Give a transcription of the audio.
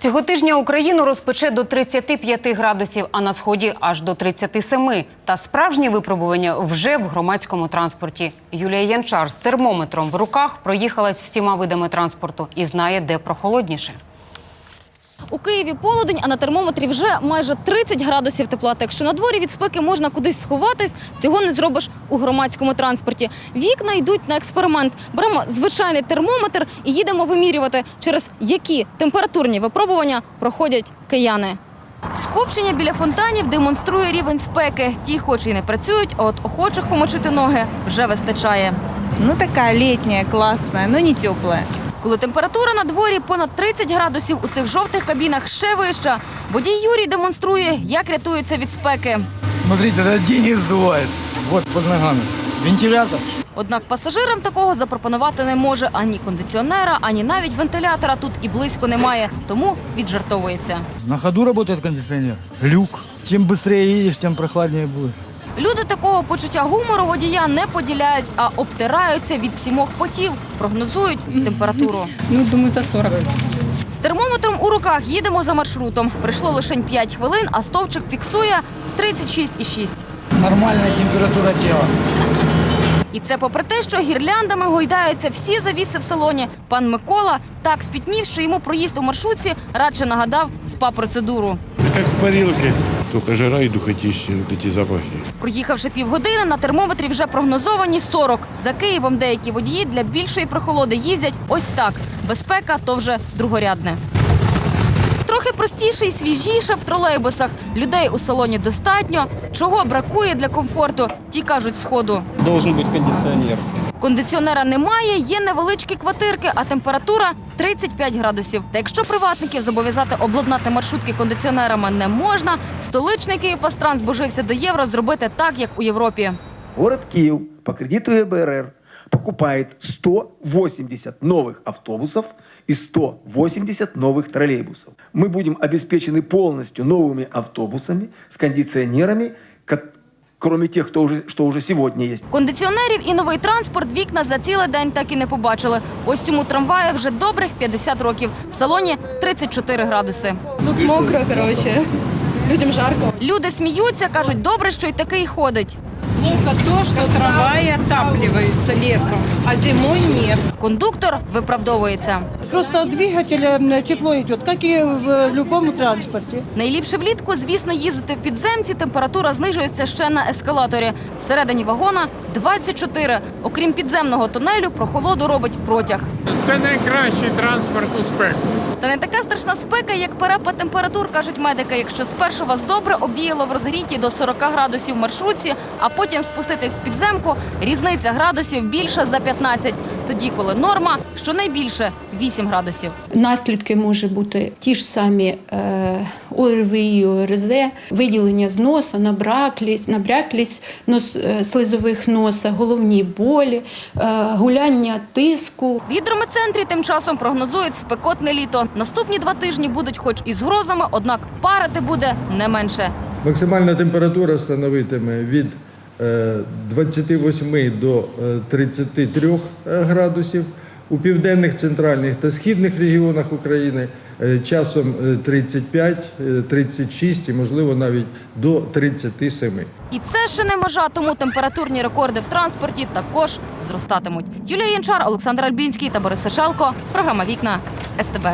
Цього тижня Україну розпече до 35 градусів, а на сході аж до 37. Та справжнє випробування вже в громадському транспорті. Юлія Янчар з термометром в руках проїхалась всіма видами транспорту і знає, де прохолодніше. У Києві полудень, а на термометрі вже майже 30 градусів тепла. Так якщо на дворі від спеки можна кудись сховатись, цього не зробиш у громадському транспорті. Вікна йдуть на експеримент. Беремо звичайний термометр і їдемо вимірювати, через які температурні випробування проходять кияни. Скупчення біля фонтанів демонструє рівень спеки. Ті, хоч і не працюють, а от охочих помочити ноги вже вистачає. Ну, такая летняя, классная, но не теплая. Коли температура на дворі понад 30 градусів, у цих жовтих кабінах ще вища. Водій Юрій демонструє, як рятується від спеки. Смотрите, это Денис сдувает. Вот под ногами. Вентилятор. Однак пасажирам такого запропонувати не може ані кондиціонера, ані навіть вентилятора тут і близько немає, тому віджартовується. На ходу работает кондиционер. Люк. Чем быстрее едешь, тем прохладнее будет. Люди такого почуття гумору водія не поділяють, а обтираються від сімох потів, прогнозують температуру. Ну, думаю, за 40. З термометром у руках їдемо за маршрутом. Прийшло лише 5 хвилин, а стовпчик фіксує 36,6. Нормальная температура тела. І це попри те, що гірляндами гойдаються всі завіси в салоні. Пан Микола так спітнів, що йому проїзд у маршрутці радше нагадав спа-процедуру. Как в парилке, только жара и духотища, вот эти запахи. Проїхавши півгодини, на термометрі вже прогнозовані 40. За Києвом деякі водії для більшої прохолоди їздять ось так. Безпека то вже другорядне. Трохи простіше і свіжіше в тролейбусах. Людей у салоні достатньо. Чого бракує для комфорту? Ті кажуть сходу. Должен быть кондиционер. Кондиціонера немає, є невеличкі квартирки, а температура 35 градусів. Та якщо приватників зобов'язати обладнати маршрутки кондиціонерами не можна, столичний Київпастранс божився до євро зробити так, як у Європі. Город Киев по кредиту ЕБРР покупает 180 новых автобусов и 180 новых троллейбусов. Мы будем обеспечены полностью новыми автобусами с кондиционерами, ко- кроме тих, хто вже що уже сьогодні є. Кондиціонерів і новий транспорт вікна за цілий день так і не побачили. Ось цьому трамваю вже добрих 50 років. В салоні 34 градуси. Тут мокро, коротше. Людям жарко. Люди сміються, кажуть, добре, що й такий ходить. Плохо то, что трамваи отапливаются летом, а зимой нет. Кондуктор виправдовується. Просто от двигателя тепло идет, как и в любом транспорте. Найліпше влітку, звісно, їздити в підземці. Температура знижується ще на ескалаторі. Всередині вагона 24. Окрім підземного тунелю, прохолоду робить протяг. Це найкращий транспорт у спеку. Та не така страшна спека, як перепад температур, кажуть медики. Якщо спершу вас добре обіяло в розгріті до 40 градусів в маршрутці, а потім спуститись в підземку, різниця градусів більша за 15. Тоді, коли норма, щонайбільше 8 градусів. Наслідки може бути ті ж самі е, ОРВІ, ОРЗ, виділення з носа, набраклість, набряклість нос, е, слизових носа, головні болі, е, гуляння тиску. В гідрометцентрі тим часом прогнозують спекотне літо. Наступні два тижні будуть хоч і з грозами, однак парити буде не менше. Максимальна температура становитиме від 28 до е, 33 градусів. У південних, центральних та східних регіонах України е, часом е, 35, е, 36 і, можливо, навіть до 37. І це ще не межа, тому температурні рекорди в транспорті також зростатимуть. Юлія Янчар, Олександр Альбінський та Борис Сачалко. Програма Вікна СТБ.